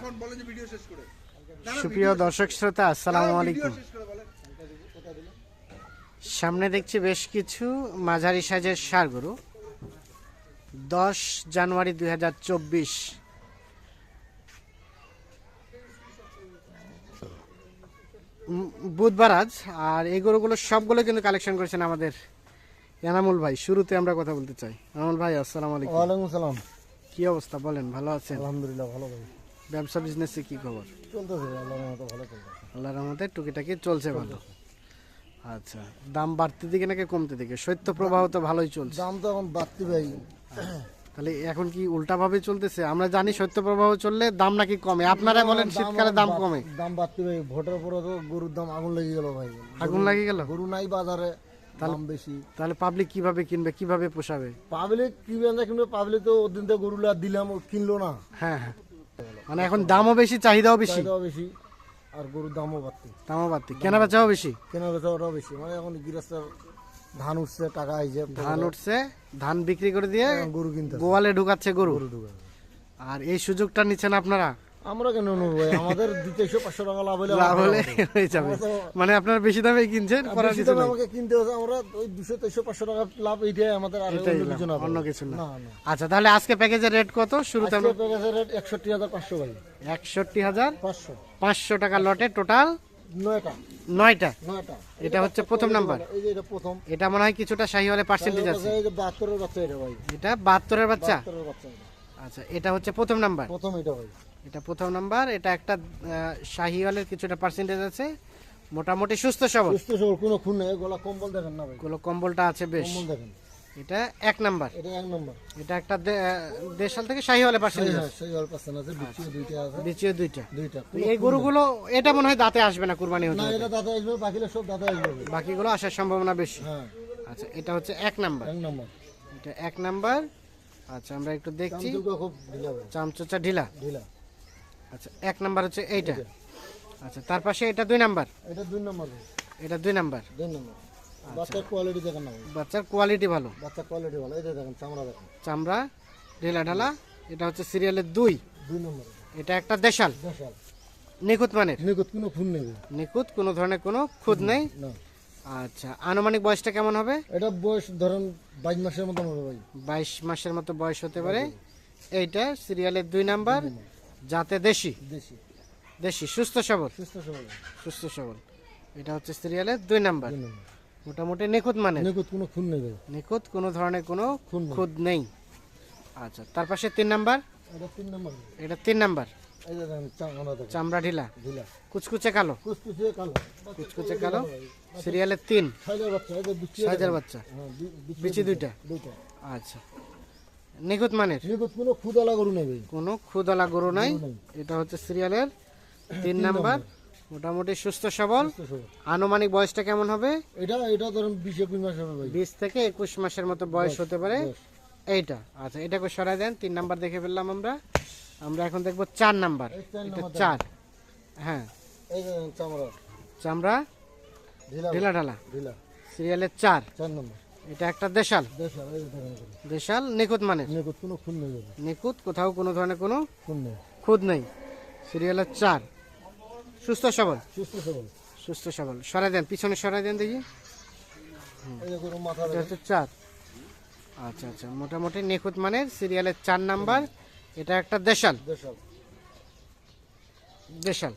এখন বলেন যে ভিডিও শেষ করে। সুপ্রিয় দর্শক শ্রোতা আসসালামু আলাইকুম। সামনে দেখছি বেশ কিছু মাঝারি সাইজের সার গরু। দশ জানুয়ারি দুই হাজার চব্বিশ। বুধবার আজ আর এই গরুগুলো সবগুলো কিন্তু কালেকশন করেছেন আমাদের এনামুল ভাই। শুরুতে আমরা কথা বলতে চাই। এনামুল ভাই আসসালামু আলাইকুম। ওয়ালাইকুম সালাম কি অবস্থা বলেন ভালো আছেন? আলহামদুলিল্লাহ ভালো ভাই। ব্যবসা বিজনেসে কি খবর? চলতেছে আল্লাহর মতো ভালো চলতেছে। আল্লাহর রহমতে টুকিটাকি চলছে ভালো। আচ্ছা দাম বাড়তে দিকে নাকি কমতে দিকে? শৈত্য প্রবাহ তো ভালোই চলছে। দাম তো এখন বাড়তি ভাই। তাহলে এখন কি উল্টাভাবে চলতেছে? আমরা জানি শৈত্য প্রবাহ চললে দাম নাকি কমে। আপনারা বলেন শীতকালে দাম কমে। দাম বাড়তি ভাই। ভোটের পরে তো গরুর দাম আগুন লেগে গেল ভাই। আগুন লেগে গেল? গরু নাই বাজারে দাম বেশি। তাহলে পাবলিক কীভাবে কিনবে কীভাবে পোষাবে? পাবলিক কিনবে না কিনবে পাবলিক তো ওদিন তো গরুলা দিলাম ও কিনলো না। হ্যাঁ হ্যাঁ। মানে এখন দামও বেশি চাহিদাও বেশি? চাহিদাও বেশি আর গরুর দামও বাড়তি। দামও বাড়তি। কেনা বেচাও বেশি? কেনা বেচা ওটাও বেশি। মানে এখন গৃহস্থের ধান উঠছে টাকা আইছে ধান উঠছে ধান বিক্রি করে দিয়ে গরু কিনতে। গোয়ালে ঢুকাচ্ছে গরু। আর এই সুযোগটা নিচ্ছেন আপনারা? আমরা কেন নেব ভাই? আমাদের পাঁচশো টাকা লাভ হলে লাভ হলে হয়ে যাবে। মানে আপনারা বেশি দামে কিনছেন? বেশি দামে আমাকে কিনতে হচ্ছে। আমরা ওই দুশো তেইশশো পাঁচশো টাকা লাভ এইটাই আমাদের আর অন্য কিছু না অন্য কিছু না। না না। আচ্ছা তাহলে আজকে প্যাকেজের রেট কত? শুরুতে প্যাকেজের রেট একষট্টি হাজার পাঁচশো ভাই। একষট্টি হাজার পাঁচশো। পাঁচশো টাকা লটে টোটাল? নয়টা। নয়টা? এটা হচ্ছে প্রথম নাম্বার। এটা প্রথম। এটা মনে হয় কিছুটা শাহিওয়ালে পার্সেন্টেজ আছে। বাহাত্তরের বাচ্চা এটা ভাই। এটা বাহাত্তরের বাচ্চা। আচ্ছা এটা হচ্ছে প্রথম নাম্বার। প্রথম এটা ভাই এটা প্রথম নাম্বার এটা একটা শাহিওয়ালের কিছুটা পার্সেন্টেজ আছে। মোটামুটি সুস্থ সবল। সুস্থ সবল কোনো খুন নেই। গলা কম্বল দেখেন না ভাই। গুলো কম্বলটা আছে বেশ। কম্বল দেখেন। এটা এক নাম্বার। এটা এক নম্বর। এটা একটা দে- আহ, থেকে শাহিওয়ালে পার্সেন্টেজ আছে। সেই অল্প আছে বিচিও দুইটা আছে। দ্বিতীয় দুইটা। দুইটা। এই গরুগুলো এটা মনে হয় দাঁতে আসবে না কুরবানি হতে না এটা দাদা আসবে বাকিরা সব দাদা আসবে। বাকিগুলো আসার সম্ভাবনা বেশি। হ্যাঁ। আচ্ছা এটা হচ্ছে এক নাম্বার। এক নম্বর। এটা এক নাম্বার। আচ্ছা আমরা একটু দেখছি। খুব ঢিলা চামচোচা ঢিলা? ঢিলা। আচ্ছা এক নাম্বার হচ্ছে এইটা। আচ্ছা তার পাশে এটা দুই নাম্বার? এটা দুই নম্বর এটা দুই নাম্বার? দুই নম্বর। বাচ্চার কোয়ালিটি দেখেন না বাচ্চার কোয়ালিটি ভালো। বাচ্চার কোয়ালিটি ভালো। এই দেখেন চামড়া দেখেন। চামড়া ঢিলা ঢালা এটা হচ্ছে সিরিয়ালের দুই। দুই নম্বর। এটা একটা দেশাল। দেশাল। নিখুঁত মানের? নিকুত কোনো খুন নেই নিখুঁত কোনো ধরনের কোনো খুদ নেই। না। আচ্ছা আনুমানিক বয়সটা কেমন হবে? এটা বয়স ধরুন বাইশ মাসের মতন হবে ভাই। বাইশ মাসের মতো বয়স হতে পারে। এইটা সিরিয়ালের দুই নাম্বার যাতে দেশি। দেশি। দেশি সুস্থ সবল। সুস্থ সবল। সুস্থ সবল। এটা হচ্ছে সিরিয়ালের দুই নাম্বার। মোটামুটি নিখুঁত মানে নিকুত কোনো খুন নেই নিখুঁত কোনো ধরনের কোনো। খুদ নেই। আচ্ছা তার পাশে তিন নাম্বার? এটা তিন নম্বর। এটা তিন নাম্বার। চামড়া ঢিলা? ঢিলা। কুচকুচে কালো? কুচকুচে কালো। কুচকুচে কালো? সিরিয়ালের তিন? সাইজের বাচ্চা বিচি হ্যাঁ দুইটা? দুইটা। আচ্ছা। নিখুঁত মানের? নিকুত কোনো খুদালা গরু নেই কোনো খুদলা গরু নাই? নাই। এটা হচ্ছে সিরিয়ালের তিন নাম্বার। মোটামুটি সুস্থ সবল। আনুমানিক বয়সটা কেমন হবে? এটা এটা ধরেন বিশ একুশ মাস হবে বিশ থেকে একুশ মাসের মতো বয়স হতে পারে। এইটা। আচ্ছা এটাকে সরাই দেন। তিন নাম্বার দেখে ফেললাম আমরা। আমরা এখন দেখব চার নাম্বার। এটা চার। হ্যাঁ। এই যে চামড়া। চামড়া ঢিলা। ঢিলা সিরিয়ালের চার। চার নম্বর। এটা একটা দেশাল। দেশাল এই যে দেখেন দেশাল নিখুঁত মানের। নিকুত কোনো খুন নেই নিখুঁত কোথাও কোনো ধরনের কোনো খুন নেই। খুদ নেই। সিরিয়ালের চার। সুস্থ সবল। সুস্থ সবল। সুস্থ সবল। সরাই দেন পিছনে সরাই দেন দেখি। চার। আচ্ছা আচ্ছা। মোটামুটি নিখুঁত মানের সিরিয়ালের চার নাম্বার। এটা একটা দেশাল। দেশাল। দেশাল।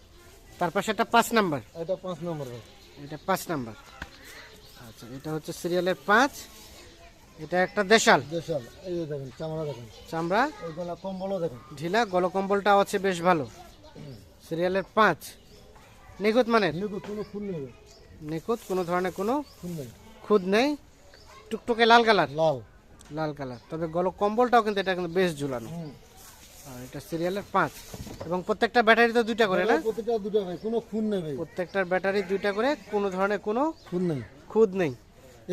তার পাশে একটা পাঁচ নাম্বার। এটা পাঁচ নম্বর এটা পাঁচ নাম্বার। আচ্ছা এটা হচ্ছে সিরিয়ালের পাঁচ। এটা একটা দেশাল। দেশাল। এই যে দেখেন চামড়া দেখেন। চামড়া? এই গলা কম্বলও দেখেন। ঢিলা গলকম্বলটাও আছে বেশ ভালো। সিরিয়ালের পাঁচ। নিখুঁত মানে নিকুত কোনো খুন নেই নিখুঁত কোনো ধরনের কোনো খুন নেই। খুদ নেই। টুকটুকে লাল কালার? লাল। লাল কালার। তবে গল কম্বলটাও কিন্তু এটা কিন্তু বেশ ঝুলানো। আর এটা সিরিয়ালের পাঁচ। এবং প্রত্যেকটা ব্যাটারি তো দুইটা করে না? প্রতিটা দুটো ভাই কোনো খুন নেই ভাই। প্রত্যেকটার ব্যাটারি দুইটা করে কোনো ধরনের কোনো খুন নেই। খুদ নেই।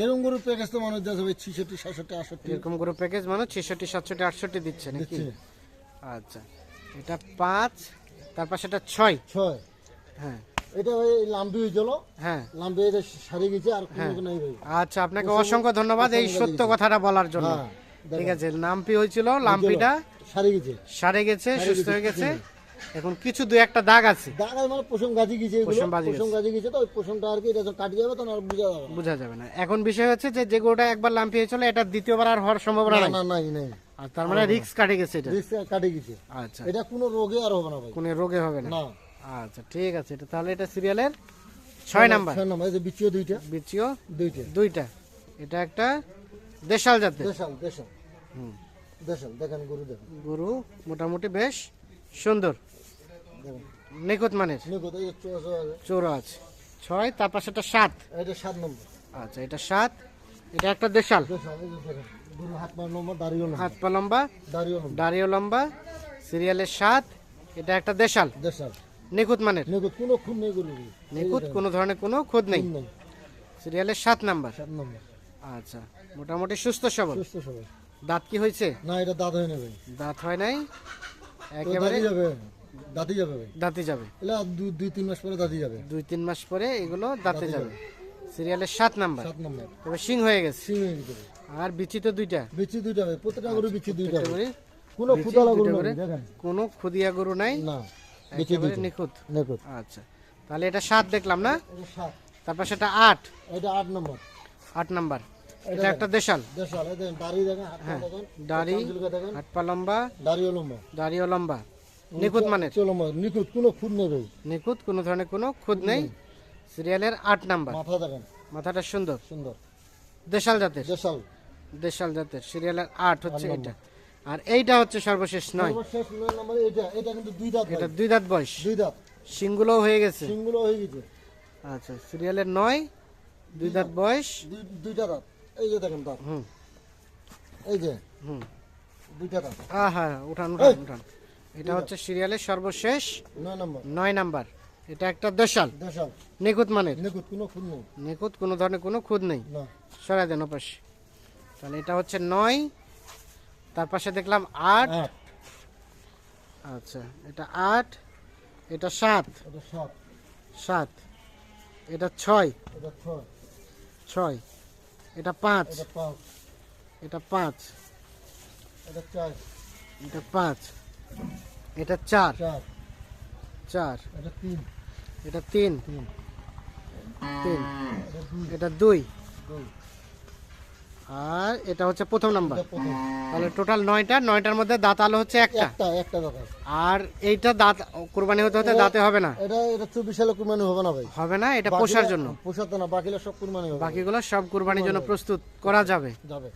এরকম গরু প্যাকেজ তো মানুষ যাচ্ছে ভাই ছিষট্টি সাতষট্টি আটষট্টি। এরকম প্যাকেজ মানে ছেষট্টি সাতষট্টি আটষট্টি দিচ্ছে নাকি? আচ্ছা এটা পাঁচ ছয়। ছয়। হ্যাঁ। এটা লাম্বি হয়েছিল হ্যাঁ। লাম্বি এটা সারি গেছে আর কোনো নেই ভাই। আচ্ছা আপনাকে অসংখ্য ধন্যবাদ এই সত্য কথাটা বলার জন্য। হ্যাঁ, ঠিক আছে লাম্পি হয়েছিল লাম্পিটা। সারি গেছে। সারে গেছে সুস্থ হয়ে গেছে। এখন কিছু দুই একটা দাগ আছে। দাগায় মানে গাছি গেছে এগুলো। পশম গাছি। গেছে তো ওই পোষণটা আর কি এটা যখন কাটি যাবে তখন আর বুঝা যাবে বোঝা যাবে না। এখন বিষয় হচ্ছে যে যে গরুটা একবার লাম্পিয়ে চলে এটা দ্বিতীয়বার আর হওয়ার সম্ভাবনা নাই। না নাই নাই। আর তার মানে রিক্স কাটে গেছে এটা। রিস্ক কাটে গেছে আচ্ছা। এটা কোনো রোগে আর হবে না ভাই। কোনো রোগে হবে না। না। আচ্ছা ঠিক আছে এটা তাহলে এটা সিরিয়ালের ছয় নাম্বার। ছয় নাম্বার এই যে বিচিও দুইটা। বিচিও দুইটা। দুইটা। এটা একটা দেশাল জাতের? দেশাল দেশাল। হুম। দেশাল দেখেন গরু দেখেন। গরু মোটামুটি বেশ সুন্দর। নিখুঁত মানের? নিকট এই চোয়াশ আছে। ছয় তার পাশে একটা সাত। এটা সাত নম্বর। আচ্ছা এটা সাত। এটা একটা দেশাল। হাত নম্বর দাঁড়িয়েও নম্বর হাত পা লম্বা নম্বর দাড়িও লম্বা সিরিয়ালের সাত এটা একটা দেশাল। দেশাল। নিখুঁত মানের? নিকট কোনো খুন নেই গরু নিখুঁত কোনো ধরনের কোনো নেই। নেই। সিরিয়ালের সাত নাম্বার। সাত নম্বর। আচ্ছা মোটামুটি সুস্থ সবল। সুস্থ সবাই দাঁত কি হয়েছে? না এটা দাঁত হয়ে নেবে দাঁত হয় নাই? একেবারে? যাবে দাঁতি যাবে ভাই। দাঁতে যাবে। এলা দুই দুই তিন মাস পরে দাঁতি যাবে। দুই তিন মাস পরে এগুলো দাঁতে যাবে। সিরিয়ালের সাত নাম্বার। সাত নম্বর। তবে সিং হয়ে গেছে। সিং হয়ে গেছে। আর বিচি তো দুইটা। বিচি দুইটা হবে প্রত্যেকটা গরু বিচি দুইটা হবে কোনো ফুটালা গরু নেই করে। কোনো খুদিয়া গরু নাই। না বিচি দুইটা। নিখুঁত। নিকট আচ্ছা তাহলে এটা সাত দেখলাম না? এটা তারপর সেটা আট। এটা আট নম্বর। আট নাম্বার। এটা একটা দেশাল। দেশাল দেখেন দাড়ি দেখেন হাত দাড়ি হাত পা লম্বা দাড়িও লম্বা। দাড়িও লম্বা। নিখুঁত চলো লম্বা। নিখুঁত কোনো খুদ নেই নিখুঁত কোনো ধরনের কোনো খুদ নেই। সিরিয়ালের আট নাম্বার। মাথা দেখেন। মাথাটা সুন্দর। সুন্দর। দেশাল জাতের। দেশাল। দেশাল জাতের। সিরিয়ালের আট হচ্ছে এটা। আর এইটা হচ্ছে সর্বশেষ নয়। সর্বশেষ নয় নম্বর এটা এটা কিন্তু দুই দাঁত এটা দুই দাঁত বয়স। দুই দাঁত। সিংগুলো হয়ে গেছে। সিংগুলো হয়ে গেছে। আচ্ছা সিরিয়ালের নয় দুই দাঁত বয়স? দুইটা দাঁত। এই যে দেখেন দাঁত। হুম। এই যে। হুম। দুইটা দাঁত। আহা উঠান উঠান উঠান। এটা হচ্ছে সিরিয়ালের সর্বশেষ। নয় নম্বর। নয় নাম্বার। এটা একটা দেশাল। দেশাল। নিখুঁত মানের। নিখুঁত কোনো খুদ নেই। নিখুঁত কোনো ধরনের কোনো খুদ নেই। সরাই দেন ওপাশ। তাহলে এটা হচ্ছে নয়। তার পাশে দেখলাম আট। আচ্ছা এটা আট এটা সাত। সাত। এটা ছয়। এটা ছয়। ছয়। এটা পাঁচ। এটা পাঁচ। এটা চার। এটা পাঁচ। এটা চার। চার। এটা তিন। এটা তিন। তিন। এটা এটা দুই। দুই। আর এটা হচ্ছে প্রথম নাম্বার। তাহলে টোটাল নয়টা নয়টার মধ্যে দাঁত আলো হচ্ছে একটা। একটা। আর এইটা দাঁত কোরবানি হতে হতে দাঁতে হবে না? এটা এটা চব্বিশ সালে কুরবানি হবে না ভাই। হবে না এটা পোষার জন্য। পোষাতে না বাকিরা সব কুরবানি হবে। বাকিগুলো সব কোরবানির জন্য প্রস্তুত করা যাবে। যাবে।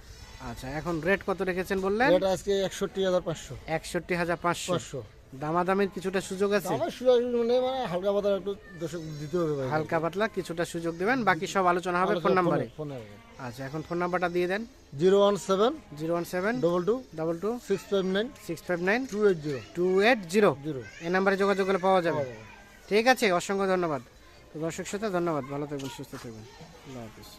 আচ্ছা এখন রেট কত রেখেছেন বললেন? এটা আজকে একষট্টি হাজার পাঁচশো। একষট্টি হাজার পাঁচশো। দামাদামির কিছুটা সুযোগ আছে? আমার সুযোগ মানে মানে হালকা পাতা একটু দিতে হবে ভাই। হালকা পাতলা কিছুটা সুযোগ দিবেন বাকি সব আলোচনা হবে ফোন নাম্বারে। আচ্ছা এখন ফোন নাম্বারটা দিয়ে দেন। Zero one seven zero one seven double two double two six five nine six five nine two eight zero. Two eight zero. Zero. এই নাম্বারে যোগাযোগ করলে পাওয়া যাবে। ঠিক আছে অসংখ্য ধন্যবাদ। দর্শক সাথে ধন্যবাদ। ভালো থাকবেন সুস্থ থাকবেন। আল্লাহ হাফিজ।